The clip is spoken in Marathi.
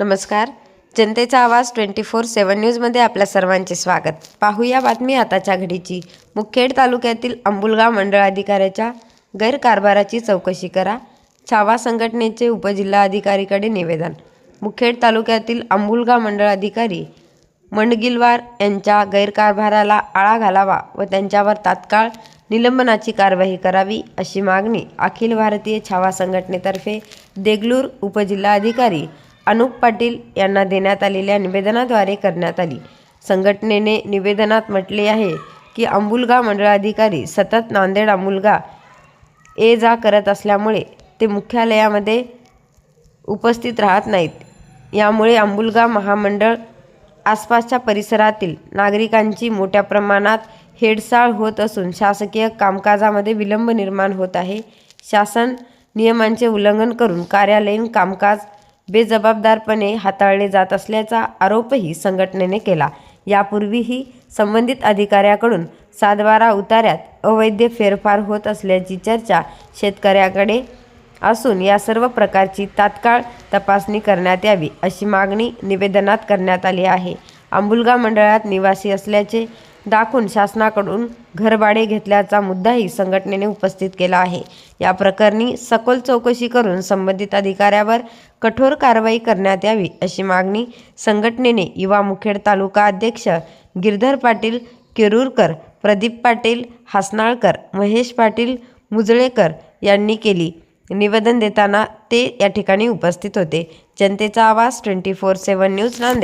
नमस्कार. जनतेचा आवाज ट्वेंटी फोर सेवन न्यूजमध्ये आपल्या सर्वांचे स्वागत. पाहूया बातमी आताच्या घडीची. मुखेड तालुक्यातील अंबुलगाव मंडळ अधिकाऱ्याच्या गैरकारभाराची चौकशी करा. छावा संघटनेचे उपजिल्हाधिकारीकडे निवेदन. मुखेड तालुक्यातील अंबुलगाव मंडळ अधिकारी मंडगिलवार यांच्या गैरकारभाराला आळा घालावा व त्यांच्यावर तात्काळ निलंबनाची कारवाई करावी अशी मागणी अखिल भारतीय छावा संघटनेतर्फे देगलूर उपजिल्हाधिकारी अनुप पाटील यांना देण्यात आलेल्या निवेदनाद्वारे करण्यात आली. संघटनेने निवेदनात म्हटले आहे की अंबुलगा मंडळ अधिकारी सतत नांदेड अंबुलगा ये जा करत असल्यामुळे ते मुख्यालयामध्ये उपस्थित राहत नाहीत. यामुळे अंबुलगा महामंडळ आसपासच्या परिसरातील नागरिकांची मोठ्या प्रमाणात हेडसाळ होत असून शासकीय कामकाजामध्ये विलंब निर्माण होत आहे. शासन नियमांचे उल्लंघन करून कार्यालयीन कामकाज बेजबाबदारपणे हाताळले जात असल्याचा आरोपही संघटनेने केला. यापूर्वीही संबंधित अधिकाऱ्याकडून सातबारा उताऱ्यात अवैध फेरफार होत असल्याची चर्चा शेतकऱ्याकडे असून या सर्व प्रकारची तात्काळ तपासणी करण्यात यावी अशी मागणी निवेदनात करण्यात आली आहे. आंबुलगा मंडळात निवासी असल्याचे दाखवून शासनाकडून घरभाडे घेतल्याचा मुद्दाही संघटनेने उपस्थित केला आहे. या प्रकरणी सखोल चौकशी करून संबंधित अधिकाऱ्यावर कठोर कारवाई करण्यात यावी अशी मागणी संघटनेने युवा मुखेड तालुका अध्यक्ष गिरधर पाटील केरूरकर प्रदीप पाटील हासनाळकर महेश पाटील मुजळेकर यांनी केली. निवेदन देताना ते या ठिकाणी उपस्थित होते. जनतेचा आवाज twenty four seven news Nanded.